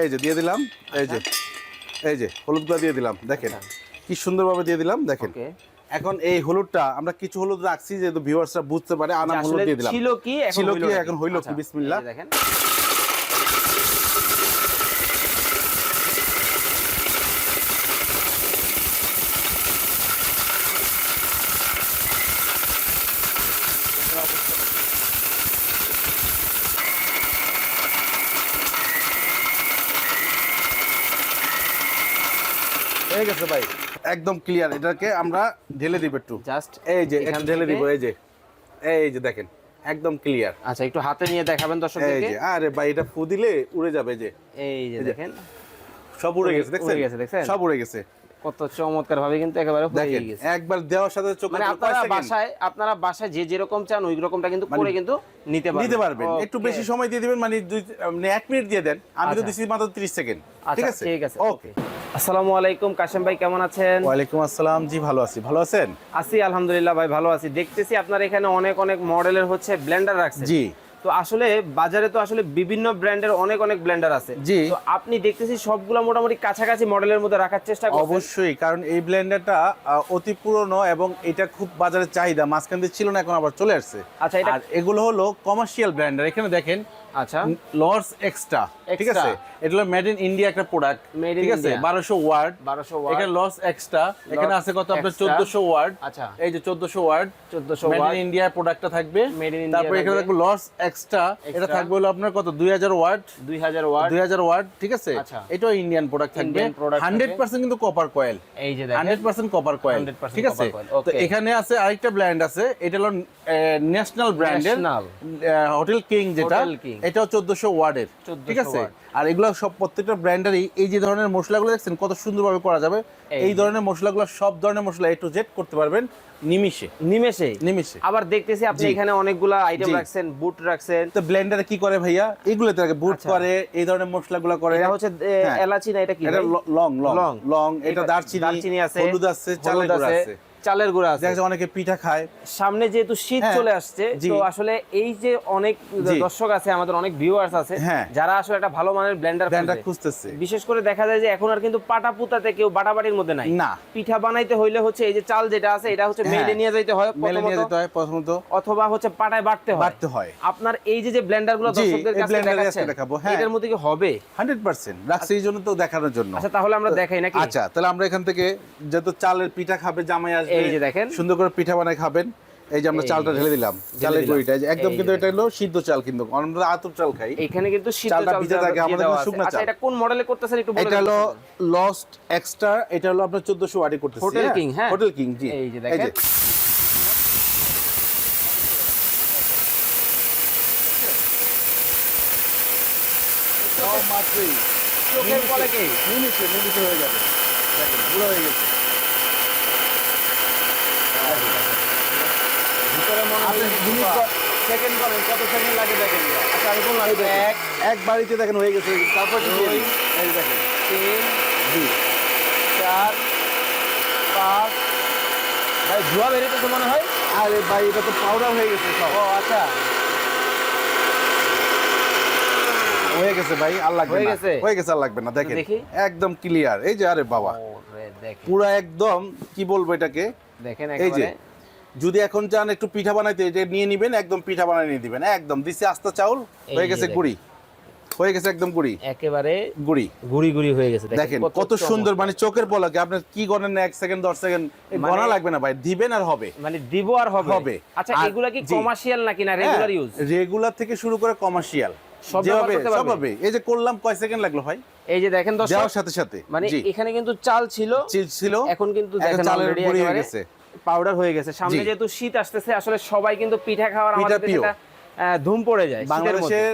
এই যে দিয়ে দিলাম এই যে এই যে হলুদগুলা দিয়ে দিলাম দেখেন কি সুন্দরভাবে দিয়ে দিলাম দেখেন। এখন এই হলুদটা আমরা কিছু হলুদ রাখছি যেহেতু ভিউয়ার্সরা বুঝতে পারে আনা হলুদ দিয়ে দিলাম। ছিল কি এখন ছিল হইল কি, এখন হইল কি, আচ্ছা, বিসমিল্লাহ। দেখেন। হয়ে গেছে ভাই। একদম ক্লিয়ার এটাকে আমরা ঢেলে দিব একটু। জাস্ট এই যে এখান ঢেলে দিব এই যে। এই যে দেখেন একদম ক্লিয়ার আচ্ছা একটু হাতে নিয়ে দেখাবেন এই যে আরে ভাই এটা ফু দিলে উড়ে যাবে যে। এই যে দেখেন। সব উড়ে গেছে, দেখছেন? সব উড়ে গেছে। কত চমৎকার ভাবে কিন্তু একেবারে হয়ে গেছে। একবার দেওয়ার সাথে চোখ মানে আপনারা বাসায় আপনারা বাসায় যে যেরকম চান ওই রকমটা কিন্তু করে কিন্তু নিতে পারবেন। নিতে পারবেন। একটু বেশি সময় দিয়ে দিবেন মানে দুই মানে এক মিনিট দিয়ে দেন। আমি তো আচ্ছা। দিছি মাত্র 30 সেকেন্ড ঠিক আচ্ছা আছে? ঠিক আছে। ওকে আসসালামু আলাইকুম কাশেম ভাই কেমন আছেন? ওয়ালাইকুম আসসালাম। জি ভালো আছি। ভালো আছেন? আছি আলহামদুলিল্লাহ ভাই ভালো আছি। দেখতেছি আপনার এখানে অনেক অনেক মডেলের হচ্ছে ব্লেন্ডার রাখছেন। জি। তো আসলে বাজারে তো আসলে বিভিন্ন ব্র্যান্ডের অনেক অনেক ব্লেন্ডার আছে। জি। তো আপনি দেখতেছি সবগুলো মোটামুটি কাছাকাছি মডেলের মধ্যে রাখার চেষ্টা করছেন। অবশ্যই কারণ এই ব্লেন্ডারটা অতি পুরনো এবং এটা খুব বাজারে চাহিদা। মাঝখান দিয়ে ছিল না এখন আবার চলে আসছে। আচ্ছা এটা আর এগুলো হলো কমার্শিয়াল ব্র্যান্ডার। এখানে দেখেন আচ্ছা। লর্স এক্সট্রা ঠিক আছে? এটা হলো মেড ইন ইন্ডিয়া একটা প্রোডাক্ট ঠিক আছে? India। বারোশো ওয়ার্ড। 1200 ওয়াট এখানে লস এক্সট্রা এখানে আছে কত? আপনার Extra। চোদ্দশো ওয়ার্ড। আচ্ছা। এই যে চোদ্দশো ওয়ার্ড। 1400 মেড ইন ইন্ডিয়া প্রোডাক্টটা থাকবে। তারপরে এখানে থাকবে। লস এক্সট্রা এটা থাকবে হলো আপনার কত? দুই হাজার ওয়াট 2000 ওয়াট দুই হাজার ওয়াট ঠিক আছে? আচ্ছা। এটাও ইন্ডিয়ান প্রোডাক্ট থাকবে। Indian product হান্ড্রেড পার্সেন্ট কিন্তু কপার কয়েল এই যে দেখেন। হান্ড্রেড পার্সেন্ট কপার কয়েল ঠিক আছে? তো এখানে আছে আরেকটা ব্র্যান্ড আছে। এটা হলো ন্যাশনাল ব্র্যান্ডের। হোটেল কিং যেটা। এটাও চোদ্দশো ওয়ার্ডের ঠিক আছে? আর এগুলো সব প্রত্যেকটা ব্র্যান্ডেরই এই যে ধরনের মশলাগুলো দেখছেন কত সুন্দরভাবে করা যাবে। এই। ধরনের মশলাগুলো সব ধরনের মশলা এ টু জেড করতে পারবেন নিমেষে। নিমিষে? আবার দেখতেছি আপনি। এখানে অনেকগুলা আইটেম রাখছেন বুট রাখছেন। তো ব্লেন্ডারে কি করে ভাইয়া? এগুলো থাকে বুট আচ্ছা। করে এই ধরনের মশলাগুলো করে। এটা হচ্ছে হ্যাঁ। এলাচি না এটা কি এটা লং লং লং। এটা এটা দারচিনি দারচিনি আছে, হলুদ আছে চালের আছে। চালের গুঁড়া আছে। দেখা অনেকে পিঠা খায়। সামনে যেহেতু শীত হ্যাঁ, চলে আসছে তো আসলে এই যে অনেক দর্শক আছে আমাদের অনেক ভিউয়ার্স আছে হ্যাঁ। যারা আসলে একটা ভালো মানের ব্লেন্ডার ব্র্যান্ডটা খুঁজতেছে। বিশেষ করে দেখা যায় যে এখন আর কিন্তু পাটা পুতাতে কেউ বাটাবাটির মধ্যে নাই। না। পিঠা বানাইতে হইলে হচ্ছে এই যে চাল যেটা আছে এটা হচ্ছে হ্যাঁ। মেলে নিয়ে যাইতে হয় মেলে নিয়ে যেতে হয় প্রথমত। অথবা হচ্ছে পাটায় বাটতে হয়। বাড়তে হয়। আপনার এই যে যে ব্লেন্ডারগুলো দর্শকদের কাছে দেখাচ্ছেন দেখাবো, হ্যাঁ। এটার মধ্যে কি হবে? Hundred percent. রাখছি এই জন্য তো দেখানোর জন্য। আচ্ছা তাহলে আমরা দেখাই নাকি? আচ্ছা তাহলে আমরা এখান থেকে যত চালের পিঠা খাবে জামাই আসবে এই যে দেখেন। সুন্দর করে পিঠা বানায় খাবেন। এই যে আমরা চালটা ঢেলে দিলাম। চালের গুঁড়িটা একদম কিন্তু এটা হলো সিদ্ধ চাল কিন্তু। আমরা আতপ চাল খাই। এখানে কিন্তু সিদ্ধ চালটা চাল ভিজে থাকে, আমাদের কিন্তু। শুকনা আচ্ছা চাল। এটা কোন মডেলে করতেছেন? একটু বলে এটা হলো লস্ট এক্সট্রা এটা হলো আপনার চোদ্দশো ওয়াটে করতেছি Hotel King, হ্যাঁ? Hotel king ji. এই যে দেখেন। মাত্রই চোখের পলে কি? মিনিটে মিনিটে হয়ে যাবে। দেখেন পুরো হয়ে গেছে ভিতরে মনে হয় আপনি মিনিট সেকেন্ড করেন কত সেকেন্ড লাগে দেখেন আচ্ছা আমি বললাম এক, বাড়িতে দেখেন হয়ে গেছে তারপর দুই? এই দেখেন। তিন জি চার পাঁচ। ভাই ধোয়া বেরিয়েছে মনে হয়? আরে ভাই এটা তো পাউডার হয়ে গেছে সব। ও আচ্ছা। হয়ে গেছে ভাই আর লাগবে হয়ে না। গেছে? হয়ে গেছে আর লাগবে না দেখেন। একদম ক্লিয়ার এই যে আরে বাবা। পুরো একদম কি বলব এটাকে? দেখেন এই যে যদি এখন চান একটু পিঠা বানাইতে এটা নিয়ে নিবেন একদম পিঠা বানাই নিয়ে দিবেন। একদম দিছে আস্তা চাউল হয়ে গেছে গুড়ি। হয়ে গেছে একদম গুড়ি। একেবারে গুড়ি। গুড়ি গুড়ি হয়ে গেছে। দেখেন কত সুন্দর মানে চোখের পলকে। আপনার কি করেন না এক সেকেন্ড দশ সেকেন্ড মানে- গণা লাগবে না ভাই দিবেন আর হবে। মানে দিব আর হবে। হবে। আচ্ছা এগুলা কি কমার্শিয়াল নাকি না রেগুলার ইউজ রেগুলার থেকে শুরু করে কমার্শিয়াল যেভাবে সবভাবে এই যে করলাম কয় সেকেন্ড লাগল ভাই? এই যে দেখেন দর্শক সাথে সাথে। মানে এখানে কিন্তু চাল ছিল। ছিল। এখন কিন্তু দেখেন চালের অলরেডি হয়ে একেবারে গেছে। পাউডার হয়ে গেছে। সামনে যেহেতু শীত আসতেছে আসলে সবাই কিন্তু পিঠা খাওয়ার আমাদের ধুম পড়ে যায় বাংলাদেশের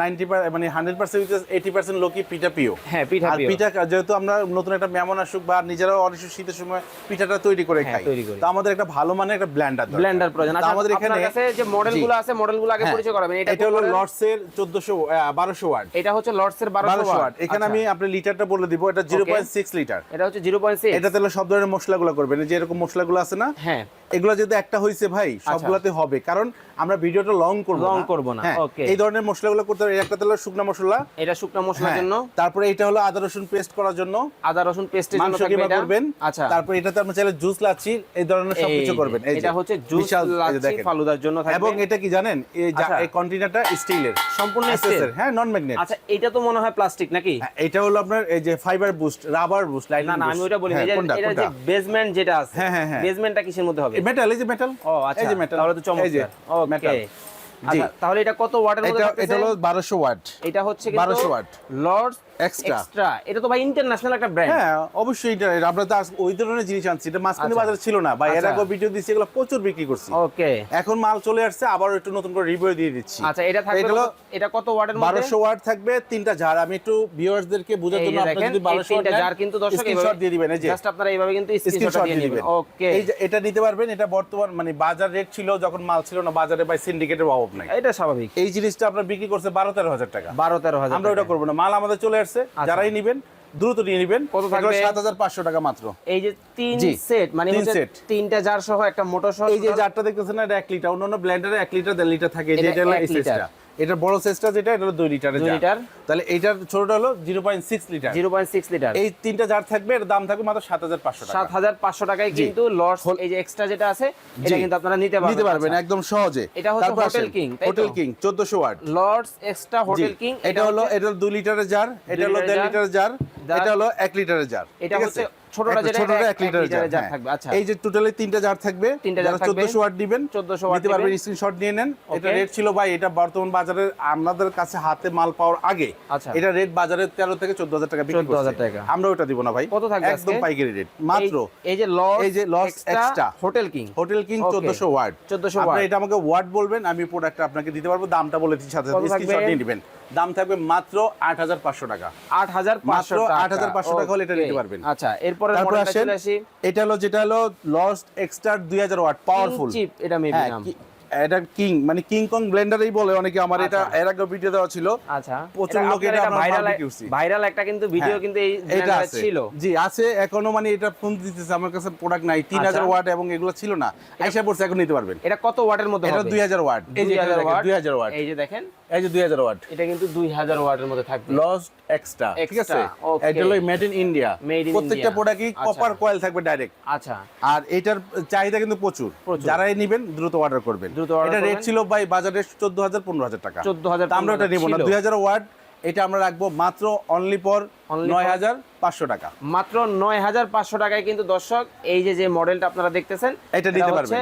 নাইনটি মানে হান্ড্রেড পার্সেন্ট এইটি পার্সেন্ট লোকই পিঠা প্রিয়। হ্যাঁ পিঠা পিঠা যেহেতু আমরা নতুন একটা মেমন আসুক বা নিজেরাও অনেক শীতের সময় পিঠাটা তৈরি করে হ্যাঁ, খাই। তৈরি করি। তো আমাদের একটা ভালো মানের একটা ব্ল্যান্ডার ব্লেন্ডার প্রয়োজন। আচ্ছা আমাদের এখানে আপনার কাছে যে মডেলগুলো আছে মডেলগুলো আগে হ্যাঁ, পরিচয় করাবেন। এটা এটা হলো লর্ডসের চোদ্দশো বারোশো ওয়াট। এটা হচ্ছে লর্ডসের 1200 বারোশো ওয়াট। এখানে আমি আপনার লিটারটা বলে দিব এটা জিরো পয়েন্ট সিক্স লিটার এটা হচ্ছে 0.6 এটাতে হলো সব ধরনের মশলাগুলো করবেন। যে এরকম মশলাগুলো আছে না? হ্যাঁ। এগুলো যদি একটা হইছে ভাই সবগুলাতে হবে। কারণ আমরা ভিডিওটা লং করব Long করব না, হ্যাঁ, okay. এই ধরনের মশলাগুলো করতে হবে। একটা তেল শুকনো মশলা। এটা শুকনো মশলার হ্যাঁ, জন্য। তারপরে এটা হলো আদা রসুন পেস্ট করার জন্য। আদা রসুন পেস্টের জন্য থাকবে কিমা এটা। করবেন। আচ্ছা। তারপর এটাতে আপনি চাইলে জুস লাচ্ছি এই ধরনের সবকিছু করবেন। এই এটা হচ্ছে জুস লাচ্ছি ফালুদার জন্য থাকবে। এবং এটা কি জানেন? এই আচ্ছা। এই কন্টেনারটা স্টিলের সম্পূর্ণ steel? হ্যাঁ নন ম্যাগনেট আচ্ছা এটা তো মনে হয় প্লাস্টিক নাকি? এটা হলো আপনার এই যে fibre boost rubber boost line না না আমি ওটা বলি এটা- যে বেসমেন্ট যেটা আছে। হ্যাঁ, হ্যাঁ, হ্যাঁ। বেসমেন্টটা কিসের মধ্যে হবে? মেটাল এই যে মেটাল ও আচ্ছা এই যে মেটাল তাহলে তো চমৎকার। ওকে আচ্ছা তাহলে এটা কত ওয়াটের মধ্যে এটা হলো 1200 ওয়াট এটা হচ্ছে 1200 ওয়াট। লর্ডস। এক্সট্রা এটা তো ভাই ইন্টারন্যাশনাল একটা ব্র্যান্ড হ্যাঁ অবশ্যই এটা আমরা তো ওই ধরনের জিনিস আনছি। এটা মাঝখানে। বাজারে ছিল না। বা এর। আগে ভিডিও দিচ্ছি এগুলো প্রচুর বিক্রি করছি। ওকে এখন মাল চলে আসছে আবার একটু নতুন করে রিভিউ দিয়ে দিচ্ছি। আচ্ছা এটা থাকবে এটা কত- ওয়াটের মধ্যে? বারোশো ওয়াট থাকবে তিনটা ঝাড়। আমি একটু ভিউয়ার্সদেরকে বোঝার জন্য যে যদি এই বারোশো জার কিন্তু দর্শক স্ক্রিনশট দিয়ে দিবেন এই যে। জাস্ট আপনারা এইভাবে কিন্তু স্ক্রিনশট স্ক্রিনশট দিয়ে দিয়ে দিবেন। ওকে এই এটা নিতে পারবেন এটা বর্তমান মানে বাজার রেট ছিল যখন মাল ছিল না বাজারে বাই সিন্ডিকেটের অভাব নাই। এটা স্বাভাবিক। এই জিনিসটা আপনার বিক্রি করছে বারো তেরো হাজার টাকা। বারো তেরো হাজার আমরা ওটা করব না। মাল আমাদের চলে আসছে যারাই নিবেন দ্রুত নিয়ে নিবেন। কত থাকবে? সাত হাজার পাঁচশো টাকা মাত্র। এই যে তিন সেট মানে হচ্ছে তিনটা জার সহ একটা মোটর সহ এই যে জারটা দেখতেছেন না এটা এক লিটার অন্যান্য ব্লেন্ডারে 1 লিটার দেড় লিটার থাকে এই যে এটা এটা বড় সাইজটা যেটা এটা হলো দুই লিটারের দুই জার লিটার। তাহলে এইটার ছোটটা হলো zero point six litre zero point six litre এই তিনটা জার থাকবে এর দাম থাকবে মাত্র সাত হাজার পাঁচশো টাকা সাত হাজার পাঁচশো টাকায় কিন্তু লর্ডস এই যে এক্সট্রা যেটা আছে এটা কিন্তু আপনারা নিতে পারবেন নিতে পারবেন আচ্ছা। একদম সহজে এটা হচ্ছে তাই তো? হোটেল কিং চোদ্দশো watt lords extra hotel king এটা হলো এটা হলো দুই লিটারের জার এটা হলো লিটারের দেড় জার। লিটারের জার। এটা হলো এক লিটারের জার এটা হচ্ছে? ছোটটা যেটা, ছোটটা এটা এক জার জার। থাকবে, আচ্ছা। এই যে টোটালি তিনটা জার থাকবে। তিনটা জার থাকবে। চোদ্দশো ওয়াট দিবেন 1400 ওয়াট নিতে পারবেন স্ক্রিনশট নিয়ে নেন। এটা রেট ছিল ভাই এটা বর্তমান বাজারে আপনাদের কাছে হাতে মাল পাওয়ার আগে। আচ্ছা। এটা রেট বাজারে থেকে চোদ্দ হাজার টাকা বিক্রি 14,000 টাকা। আমরা ওটা দিব না ভাই। কত থাকবে একদম পাইকারি রেট মাত্র এই- যে এই যে Lords Extra। Hotel king hotel king. চোদ্দশো ওয়াট 1400 আপনি এটা আমাকে ওয়াট বলবেন আমি প্রোডাক্টটা আপনাকে দিতে পারব। দামটা বলে দিচ্ছি সাথে সাথে। স্ক্রিনশট নিয়ে নেবেন। দাম থাকবে মাত্র আট হাজার পাঁচশো টাকা। আট হাজার পাঁচশো মাত্র টাকা। 8,500 টাকা হলে এটা নিতে পারবেন। আচ্ছা এরপরে তারপর আসেন এটা হলো যেটা হলো লস্ট এক্সট্রা দুই হাজার ওয়াট পাওয়ারফুল চিপ এটা মেবি নাম। এটা কিং মানে কিং কং ব্লেন্ডারই বলে অনেকে আমার এটা আচ্ছা। এর আগে ভিডিও দেওয়া ছিল। আচ্ছা। প্রচুর লোক এটা ভাইরাল। ভাইরাল একটা কিন্তু ভিডিও হ্যাঁ, কিন্তু এই এটা ছিল। জি আছে এখনও মানে এটা ফোন দিতেছে আমার কাছে প্রোডাক্ট নাই। তিন হাজার আচ্ছা। ওয়াট এবং এগুলো ছিল না। আইসা পড়ছে এখন নিতে পারবেন। এটা কত ওয়াটের মধ্যে এটা হবে? দুই হাজার ওয়াট। এই যে 2000 ওয়াট। এই যে দেখেন। এই যে দুই হাজার ওয়াট। এটা কিন্তু দুই হাজার ওয়াটের মধ্যে থাকবে। লস্ট এক্সট্রা ঠিক আছে? এটা হলো মেড ইন ইন্ডিয়া প্রত্যেকটা প্রোডাক্টই। কপার কয়েল থাকবে ডাইরেক্ট আচ্ছা। আর এটার চাহিদা কিন্তু প্রচুর। প্রচুর। যারাই নেবেন দ্রুত অর্ডার করবেন। দ্রুত এটা রেট ছিল ভাই বাজারে চোদ্দ হাজার পনেরো হাজার টাকা। 14,000 তা আমরা এটা নিব না। দুই হাজার ওয়াট এটা আমরা রাখব মাত্র অনলি পর Only নয় হাজার পাঁচশো টাকা। মাত্র নয় হাজার পাঁচশো টাকায় কিন্তু দর্শক এই যে যে মডেলটা আপনারা দেখতেছেন এটা নিতে পারবেন।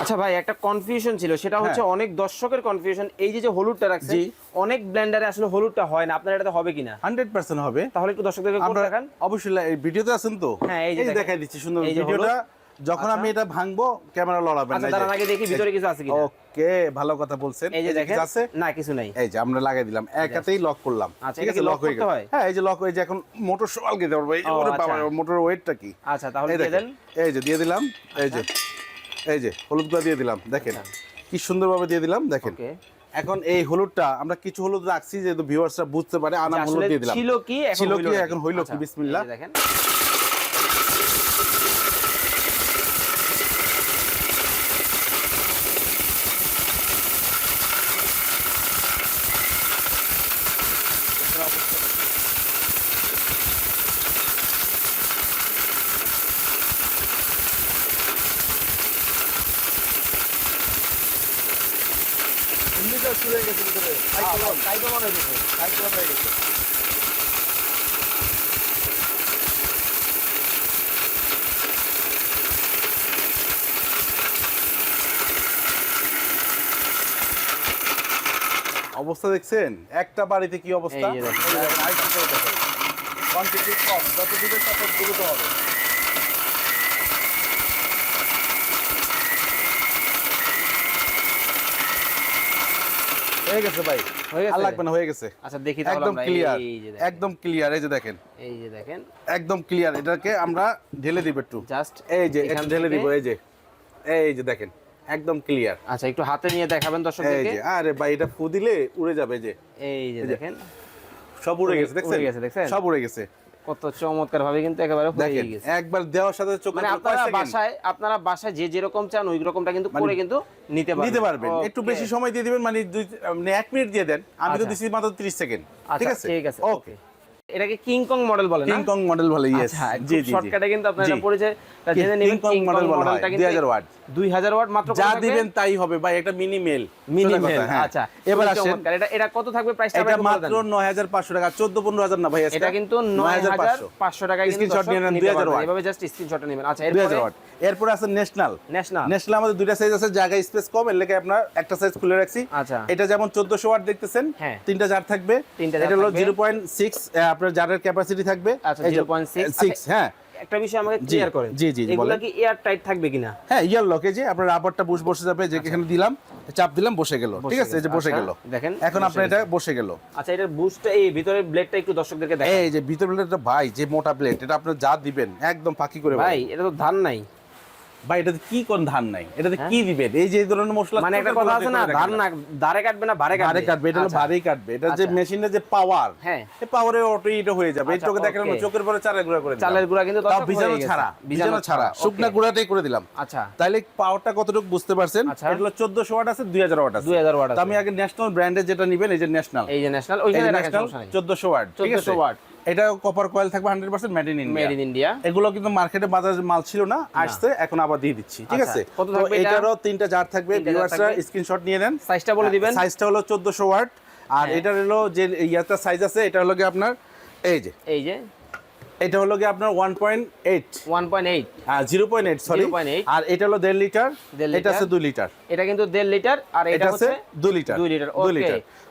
আচ্ছা ভাই একটা কনফিউশন ছিল। সেটা হচ্ছে অনেক দর্শকের কনফিউশন এই যে যে হলুদটা রাখছে অনেক ব্লেন্ডারে আসলে হলুদটা হয় না। আপনার এটাতে হবে কিনা? হান্ড্রেড পার্সেন্ট হবে। তাহলে একটু দর্শকদেরকে দেখান। অবশ্যই ভিডিওতে আছেন তো? হ্যাঁ, এই যে। দেখাই দিচ্ছি সুন্দর ভিডিওটা। যখন আমি এটা ভাঙবো ক্যামেরা লড়াবেন আচ্ছা তার আগে দেখি ভিতরে কিছু আছে কিনা। ওকে ভালো কথা বলছেন। এই যে দেখেন কিছু আছে না কিছু নাই। এই যে আমরা লাগাই দিলাম। একাতেই লক করলাম। আচ্ছা, ঠিক আছে লক হয়ে গেল। হ্যাঁ? এই যে লক হয়ে যে এখন মোটর সওয়াল দিতে পারব এই ওরে আচ্ছা। বাবা মোটর ওয়েটটা কি? আচ্ছা তাহলে দিয়ে দেন। এই যে দিয়ে দিলাম। এই যে এই যে হলুদগুলো দিয়ে দিলাম। দেখেন কি সুন্দরভাবে দিয়ে দিলাম। দেখেন। ওকে। এখন এই হলুদটা আমরা কিছু হলুদ রাখছি যেহেতু ভিউয়ার্সরা বুঝতে পারে আনাম হলুদ দিয়ে দিলাম। ছিল কি এখন ছিল হইল কি এখন হইল কি? আচ্ছা, বিসমিল্লাহ। দেখেন। শুরু হয়ে গেছে ভিতরে। তাই তো হচ্ছে সাইক্লোন গেছে অবস্থা দেখছেন? একটা বাড়িতে কি অবস্থা? কম যত দিবেন তত দ্রুত হবে। হয়ে গেছে ভাই। হয়ে গেছে? আর লাগবে না হয়ে গেছে। আচ্ছা দেখি একদম ক্লিয়ার এই একদম ক্লিয়ার এই যে দেখেন। এই যে দেখেন। একদম ক্লিয়ার এটাকে আমরা ঢেলে দিব একটু। জাস্ট এই যে এখান ঢেলে দিব এই যে। এই যে দেখেন একদম ক্লিয়ার আচ্ছা একটু হাতে নিয়ে দেখাবেন এই দর্শকদেরকে যে আরে ভাই এটা ফু দিলে উড়ে যাবে যে। এই যে দেখেন। সব উড়ে গেছে, দেখছেন? সব উড়ে গেছে। কত চমৎকার ভাবে কিন্তু একেবারে হয়ে গেছে। একবার দেওয়ার সাথে চোখ মানে আপনারা বাসায় আপনারা বাসায় যে যেরকম চান ওই রকমটা কিন্তু করে কিন্তু নিতে পারবেন। মানে নিতে পারবেন। একটু বেশি সময় দিয়ে দিবেন মানে দুই মানে এক মিনিট দিয়ে দেন। আমি তো আচ্ছা। দিচ্ছি মাত্র 30 সেকেন্ড। আচ্ছা, ঠিক আছে? ঠিক আছে ওকে এটাকে কিং কং মডেল বলে না? কিং কং মডেল বলে ইয়েস আচ্ছা জি জি শর্টকাটে কিন্তু আপনারা। এটা পরিচয়। তা জেনে নেবেন Kong কিং কং model বলা হয়, 2000 watt 2000 ওয়াট। মাত্র যা দিবেন তাই হবে ভাই একটা মিনি মেল মিনি মেল। আচ্ছা এবার আসেন। এটা এটা কত থাকবে প্রাইসটা এটা মাত্র 9500 টাকা 14 15000 না ভাই এটা কিন্তু 9500 টাকা কিন্তু স্ক্রিনশট নিয়ে নেন 2000 ওয়াট। এভাবে জাস্ট স্ক্রিনশটটা নেবেন। আচ্ছা 2000 ওয়াট। এরপর আছে ন্যাশনাল ন্যাশনাল ন্যাশনাল আমাদের দুইটা সাইজ আছে জায়গা স্পেস কম এর লেগে আপনার একটা সাইজ খুলে রাখছি। আচ্ছা। এটা যেমন 1400 ওয়াট দেখতেছেন হ্যাঁ। তিনটা জার থাকবে। এটা হলো 0.6 আপনার জারের ক্যাপাসিটি থাকবে? আচ্ছা, 0.6 হ্যাঁ। একটা বিষয় আমাকে ক্লিয়ার করেন। জি, জি, এগুলা। কি এয়ার টাইট থাকবে কিনা? হ্যাঁ লকে যে আপনার রাবারটা বুশ বসে যাবে যে এখানে দিলাম চাপ দিলাম বসে গেল। ঠিক আছে? এই যে বসে আচ্ছা, গেল। দেখেন, এখন আপনার এটা বসে গেল। আচ্ছা এটার বুস্টটা এই ভিতরের ব্লেডটা একটু দর্শকদেরকে দেখান। এই যে ভিতর প্লেটটা ভাই যে মোটা প্লেট এটা আপনি যা দিবেন একদম ফাঁকি করে ভাই এটা তো ধান নাই। ভাই এটাতে কি কোন ধান নাই? এটাতে কি দিবেন? এই যে ধরনের মশলা হ্যাঁ? মানে একটা কথা আছে না ধান না কাটবে না ভারে কাটবে। কাটবে এটা আচ্ছা। ভারেই কাটবে। এটা যে আচ্ছা। মেশিনের যে পাওয়ার হ্যাঁ। এই পাওয়ারে অটো এটা হয়ে যাবে। এই আচ্ছা, চোখে দেখেন চোখের পরে চালের গুঁড়া করে চালের গুঁড়া কিন্তু তাও হয়ে গেছে। ছাড়া ভিজানো ছাড়া। শুকনা। গুঁড়াটাই করে দিলাম। আচ্ছা। পাওয়ারটা কতটুকু বুঝতে পারছেন। এটা হলো 1400 ওয়াট আছে 2000 ওয়াট আছে। 2000 ওয়াট তো আমি আগে ন্যাশনাল ব্র্যান্ডের যেটা নেবেন এই যে ন্যাশনাল এই যে ন্যাশনাল ওইখানে যে ন্যাশনাল 1400 ওয়াট ঠিক 1400 ওয়াট। এটা কপার কয়েল থাকবে 100% made in India made in India এগুলো কিন্তু মার্কেটে বাজারে মাল ছিল না আসছে এখন আবার দিয়ে দিচ্ছি ঠিক আচ্ছা, আছে? তো এটারও তিনটা জার থাকবে ভিউয়ার্সরা স্ক্রিনশট নিয়ে নেন। সাইজটা বলে দিবেন। সাইজটা হলো 1400 ওয়াট আর হ্যাঁ। এটার হলো যে ইয়াটা সাইজ আছে এটা হলো কি আপনার এই যে। এই যে। এটা হলো কি আপনার 1.8 1.8 আর 0.8 সরি 0.8 আর এটা হলো 1.5 লিটার এটা আছে লিটার। 2 লিটার। এটা কিন্তু দেড় লিটার আর এটা হচ্ছে 2 লিটার দুই লিটার, 2 okay। লিটার।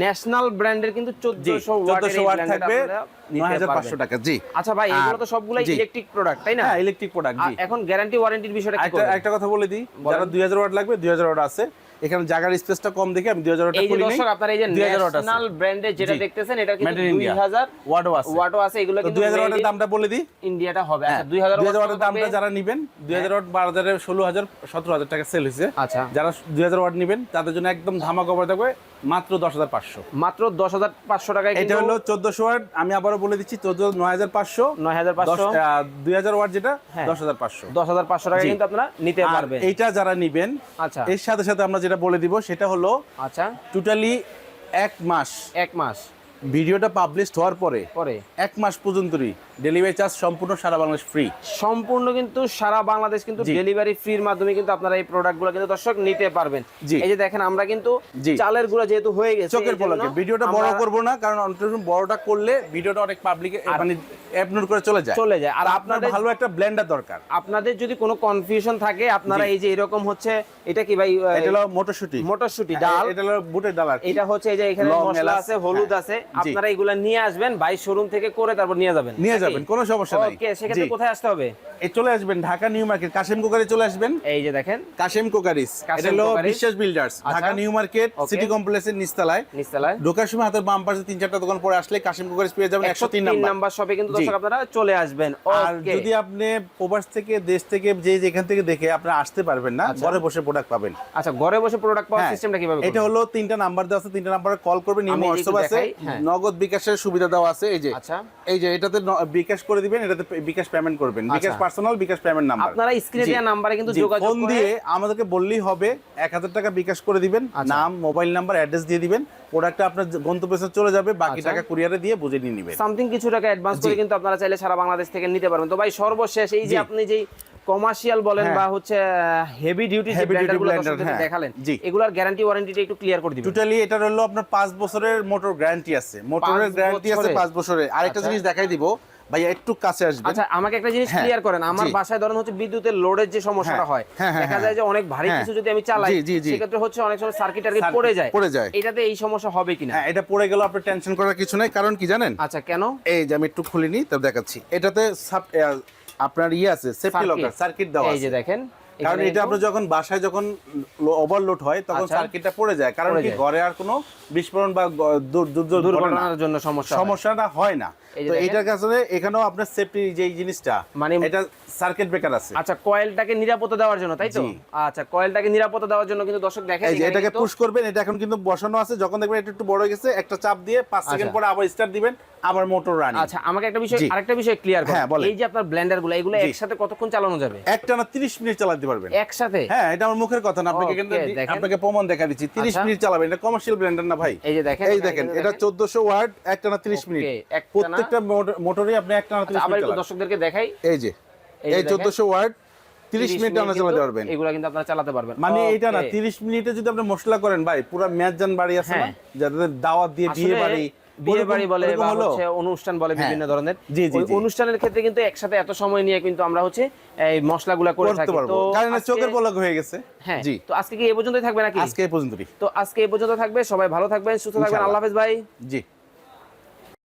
ন্যাশনাল ব্র্যান্ডের কিন্তু জি 1400 ওয়াটের 1400 এই ওয়াট থাকবে আপনারা নিতে 9500 টাকা জি আচ্ছা ভাই এগুলো তো সবগুলাই ইলেকট্রিক প্রোডাক্ট তাই না হ্যাঁ ইলেকট্রিক প্রোডাক্ট জি এখন গ্যারান্টি ওয়ারেন্টির বিষয়টা কি একটা একটা কথা বলে দিই যারা 2000 ওয়াট লাগবে 2000 ওয়াট আছে এখানে জায়গার স্পেসটা কম দেখে আমি 2000 ওয়াটটা এই যে খুলি দর্শক আপনারা এই যে 2000 ওয়াট আছে ন্যাশনাল ব্র্যান্ডের যেটা দেখতেছেন এটা কিন্তু Made in India। 2000 ওয়াটও আছে ওয়াটও আছে এগুলো কিন্তু 2000 ওয়াটের দামটা বলে দিই ইন্ডিয়াটা হবে হ্যাঁ, আচ্ছা 2000 2000 ওয়াটের দামটা যারা নেবেন 2000 ওয়াট বাজারে 16000 17000 টাকা সেল হয়েছে আচ্ছা যারা 2000 ওয়াট নেবেন তাদের জন্য একদম ধামাকা অফার থাকবে মাত্র 10500 মাত্র 10500 টাকায় এটা কিন্তু হলো চোদ্দশো ওয়াট আমি আবারও বলে দিচ্ছি 14 9500 9500 দুই হাজার ওয়াট যেটা হ্যাঁ। দশ হাজার পাঁচশো। 10500 টাকায় জি। কিন্তু আপনারা নিতে পারবেন। এইটা যারা নিবেন আচ্ছা। এর সাথে সাথে আমরা যেটা বলে দিব সেটা হলো আচ্ছা। টোটালি এক মাস। এক মাস। ভিডিওটা পাবলিশ হওয়ার পরে পরে। এক মাস পর্যন্তই ডেলিভারি চার্জ সম্পূর্ণ সারা বাংলাদেশ ফ্রি সম্পূর্ণ কিন্তু সারা বাংলাদেশ কিন্তু। ডেলিভারি ফ্রির মাধ্যমে কিন্তু আপনারা এই প্রোডাক্টগুলো কিন্তু দর্শক নিতে পারবেন। এই যে দেখেন আমরা কিন্তু চালের গুঁড়া যেহেতু হয়ে গেছে চোখের পলকে। ভিডিওটা বড় করব না কারণ বড়টা করলে ভিডিওটা অনেক পাবলিক মানে অ্যাপলোড করে চলে যায়। চলে যায়। আর আপনার আপনাদের ভালো একটা ব্লেন্ডার দরকার। আপনাদের যদি কোনো কনফিউশন থাকে আপনারা এই যে এরকম হচ্ছে এটা কি ভাই এটা হলো মটরশুটি। মটরশুটি ডাল। এটা হলো বুটের ডাল এটা হচ্ছে এই যে এখানে মশলা আছে হলুদ হ্যাঁ, আছে। আপনারা এগুলা নিয়ে আসবেন ভাই শোরুম থেকে করে তারপর নিয়ে যাবেন। নিয়ে নাকি? যাবেন কোনো সমস্যা নাই। ওকে সেক্ষেত্রে কোথায় আসতে হবে? এই চলে আসবেন ঢাকা নিউ মার্কেট কাশিম কোকারে চলে আসবেন। এই যে দেখেন। কাশিম কোকারিস এটা হলো বিশ্বাস বিল্ডার্স আচ্ছা। ঢাকা নিউ মার্কেট সিটি কমপ্লেক্সের নিচতলায়। নিচতলায়। ঢোকার সময় হাতের বাম পাশে তিন চারটা দোকান পরে আসলে কাশিম কোকারিস পেয়ে যাবেন একশো তিন নাম্বার। নাম্বার শপে কিন্তু দর্শক আপনারা চলে আসবেন। আর যদি আপনি প্রবাস থেকে দেশ থেকে যে যেখান থেকে দেখে আপনি আসতে পারবেন না আচ্ছা। ঘরে বসে প্রোডাক্ট পাবেন। আচ্ছা ঘরে বসে প্রোডাক্ট পাওয়ার হ্যাঁ, সিস্টেমটা কীভাবে এটা হলো তিনটা নাম্বার দেওয়া আছে তিনটা নাম্বারে কল করবেন ইমো হোয়াটসঅ্যাপ আছে হ্যাঁ। নগদ বিকাশের সুবিধা দেওয়া আছে এই যে। আচ্ছা। এই যে এটাতে বিকাশ করে দিবেন এটাতে বিকাশ পেমেন্ট করবেন বিকাশ আচ্ছা। পার্সোনাল বিকাশ পেমেন্ট নাম্বার আপনারা স্ক্রিনে দেওয়া নাম্বারে কিন্তু যোগাযোগ ফোন দিয়ে আমাদেরকে বললেই হবে এক হাজার টাকা বিকাশ করে দিবেন আচ্ছা। নাম মোবাইল নাম্বার অ্যাড্রেস দিয়ে দিবেন প্রোডাক্টটা আপনার গন্তব্যস্থলে চলে যাবে বাকি আচ্ছা। টাকা কুরিয়ারে দিয়ে বুঝে নিয়ে নেবেন সামথিং কিছু টাকা অ্যাডভান্স করে কিন্তু আপনারা চাইলে সারা বাংলাদেশ থেকে নিতে পারবেন তো ভাই সর্বশেষ এই যে আপনি যেই কমার্শিয়াল বলেন হ্যাঁ। বা হচ্ছে হেভি ডিউটি যে দর্শকদেরকে হ্যাঁ। দেখালেন। এগুলার গ্যারান্টি ওয়ারেন্টিটা একটু ক্লিয়ার করে দিবেন টোটালি এটা হলো আপনার পাঁচ বছরের মোটর গ্যারান্টি আছে মোটরের গ্যারান্টি আছে বছরের? পাঁচ বছরের আরেকটা। জিনিস দেখাই দিব ভাইয়া একটু কাছে আচ্ছা আমাকে একটা জিনিস ক্লিয়ার করেন। আমার বাসায় ধরেন হচ্ছে বিদ্যুতের লোডের যে সমস্যাটা হ্যাঁ, হয় হ্যাঁ, হ্যাঁ, দেখা। যায় যে অনেক ভারী। কিছু যদি আমি চালাই। সেক্ষেত্রে হচ্ছে অনেক সময় সার্কিট টার্কিট পড়ে যায়। পড়ে যায়। এটাতে এই সমস্যা হবে কিনা? হ্যাঁ এটা পড়ে গেল আপনার টেনশন করার কিছু নাই। কারণ কি জানেন? আচ্ছা কেন? এই যে আমি একটু খুলিনি তো দেখাচ্ছি। এটাতে আপনার ইয়ে আছে সেফটি লকার সার্কিট দেওয়া এই যে দেখেন। কারণ এটা আপনার যখন বাসায় যখন ওভারলোড হয় তখন আচ্ছা। সার্কিটটা পড়ে যায়। কারণ কি ঘরে আর কোনো বিস্ফোরণ বা। দুর্ঘটনার জন্য সমস্যা সমস্যাটা হয় না। তো এটার কাছে এখানেও আপনার সেফটি যে জিনিসটা মানে- এটা সার্কিট ব্রেকার আছে। আচ্ছা কয়েলটাকে নিরাপত্তা দেওয়ার জন্য তাই তো? আচ্ছা কয়েলটাকে নিরাপত্তা দেওয়ার জন্য কিন্তু দর্শক দেখেন এই যে এটাকে পুশ করবেন এটা এখন কিন্তু বসানো আছে। যখন দেখবেন এটা একটু বড় গেছে একটা চাপ দিয়ে পাঁচ সেকেন্ড আচ্ছা। পরে আবার স্টার্ট দিবেন আবার মোটর রানিং আচ্ছা আমাকে একটা বিষয় আরেকটা বিষয় ক্লিয়ার বলেন। এই যে আপনার ব্লেন্ডারগুলো এগুলো একসাথে কতক্ষণ চালানো যাবে? একটানা 30 মিনিট চালাতে পারবেন। একসাথে? হ্যাঁ এটা আমার মুখের কথা না আপনাকে কিন্তু আপনাকে প্রমাণ দেখা দিচ্ছি। 30 আচ্ছা। মিনিট চালাবেন এটা কমার্শিয়াল ব্লেন্ডার না ভাই? এই যে দেখেন এই দেখেন এটা 1400 ওয়াট একটানা 30 মিনিট। প্রত্যেকটা মোটরে আপনি একটানা 30 আচ্ছা, আবার একটু দর্শকদেরকে দেখাই। এই যে এই যে এই দেখেন। 1400 ওয়াট 30 মিনিট চালাতে পারবেন। এগুলো কিন্তু আপনারা চালাতে পারবেন। মানে এটা না Okay. 30 মিনিটে যদি আপনি মশলা করেন ভাই পুরো মেয়াজান বাড়ি আছে না? হ্যাঁ। যাদের দাওয়াত দিয়ে বিয়ে বাড়ি বিয়ে বাড়ি বলে বা হচ্ছে অনুষ্ঠান বলে হ্যাঁ। বিভিন্ন ধরনের। অনুষ্ঠানের ক্ষেত্রে কিন্তু একসাথে এত সময় নিয়ে কিন্তু আমরা হচ্ছে এই মশলাগুলা করে থাকি। তো কারণ চোখের পলক হয়ে গেছে। হ্যাঁ জি। তো আজকে কি এই পর্যন্তই থাকবে নাকি? আজকে এই পর্যন্তই। তো আজকে এই পর্যন্ত থাকবে। সবাই ভালো থাকবেন সুস্থ থাকবেন। আল্লাহ হাফেজ ভাই। জি।